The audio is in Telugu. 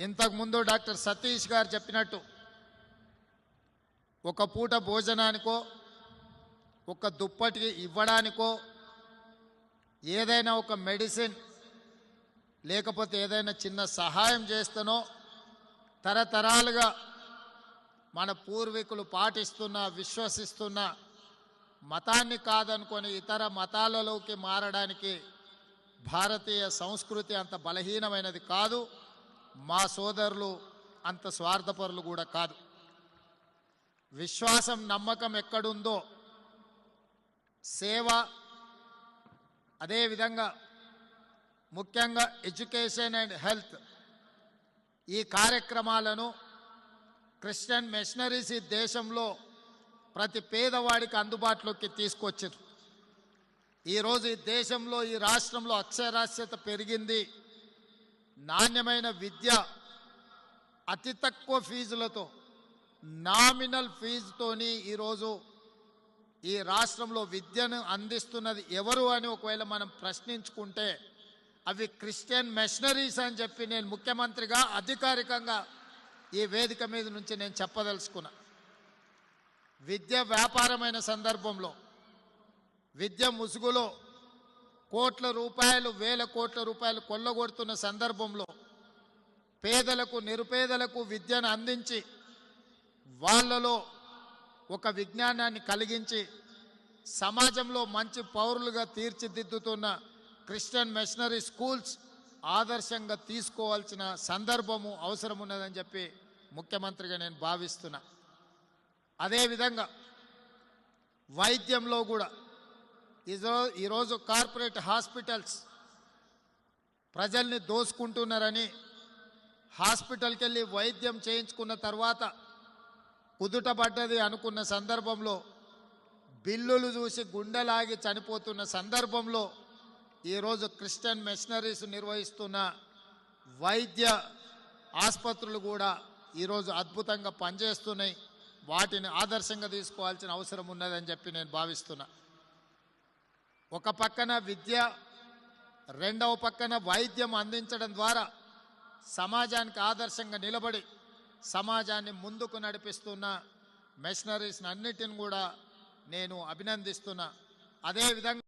ఇంతకుముందు డాక్టర్ సతీష్ గారు చెప్పినట్టు ఒక పూట భోజనానికో ఒక దుప్పటి ఇవ్వడానికో ఏదైనా ఒక మెడిసిన్ లేకపోతే ఏదైనా చిన్న సహాయం చేస్తేనో తరతరాలుగా మన పూర్వీకులు పాటిస్తున్న విశ్వసిస్తున్న మతాన్ని కాదనుకొని ఇతర మతాలలోకి మారడానికి భారతీయ సంస్కృతి అంత బలహీనమైనది కాదు. మా సోదరులు అంత స్వార్థపరులు కూడా కాదు. విశ్వాసం నమ్మకం ఎక్కడుందో సేవ అదేవిధంగా ముఖ్యంగా ఎడ్యుకేషన్ అండ్ హెల్త్ ఈ కార్యక్రమాలను క్రిస్టియన్ మిషనరీస్ ఈ దేశంలో ప్రతి పేదవాడికి అందుబాటులోకి తీసుకొచ్చారు. ఈరోజు ఈ దేశంలో ఈ రాష్ట్రంలో అక్షరాస్యత పెరిగింది. నాణ్యమైన విద్య అతి తక్కువ ఫీజులతో నామినల్ ఫీజుతోని ఈరోజు ఈ రాష్ట్రంలో విద్యను అందిస్తున్నది ఎవరు అని ఒకవేళ మనం ప్రశ్నించుకుంటే అవి క్రిస్టియన్ మెషనరీస్ అని చెప్పి నేను ముఖ్యమంత్రిగా అధికారికంగా ఈ వేదిక మీద నుంచి నేను చెప్పదలుచుకున్నా. విద్య వ్యాపారమైన సందర్భంలో విద్య ముసుగులో కోట్ల రూపాయలు వేల కోట్ల రూపాయలు కొల్లగొడుతున్న సందర్భంలో పేదలకు నిరుపేదలకు విద్యను అందించి వాళ్ళలో ఒక విజ్ఞానాన్ని కలిగించి సమాజంలో మంచి పౌరులుగా తీర్చిదిద్దుతున్న క్రిస్టియన్ మిషనరీ స్కూల్స్ ఆదర్శంగా తీసుకోవాల్సిన సందర్భము అవసరం ఉన్నదని చెప్పి ముఖ్యమంత్రిగా నేను భావిస్తున్నా. అదేవిధంగా వైద్యంలో కూడా ఈరో ఈరోజు కార్పొరేట్ హాస్పిటల్స్ ప్రజల్ని దోసుకుంటున్నారని హాస్పిటల్కి వెళ్ళి వైద్యం చేయించుకున్న తర్వాత కుదుటపడ్డది అనుకున్న సందర్భంలో బిల్లులు చూసి గుండెలాగి చనిపోతున్న సందర్భంలో ఈరోజు క్రిస్టియన్ మిషనరీస్ నిర్వహిస్తున్న వైద్య ఆసుపత్రులు కూడా ఈరోజు అద్భుతంగా పనిచేస్తున్నాయి. వాటిని ఆదర్శంగా తీసుకోవాల్సిన అవసరం ఉన్నదని చెప్పి నేను భావిస్తున్నా. ఒక పక్కన విద్య రెండవ పక్కన వైద్యం అందించడం ద్వారా సమాజానికి ఆదర్శంగా నిలబడి సమాజాన్ని ముందుకు నడిపిస్తున్న మెషనరీస్ని అన్నిటిని కూడా నేను అభినందిస్తున్నా. అదేవిధంగా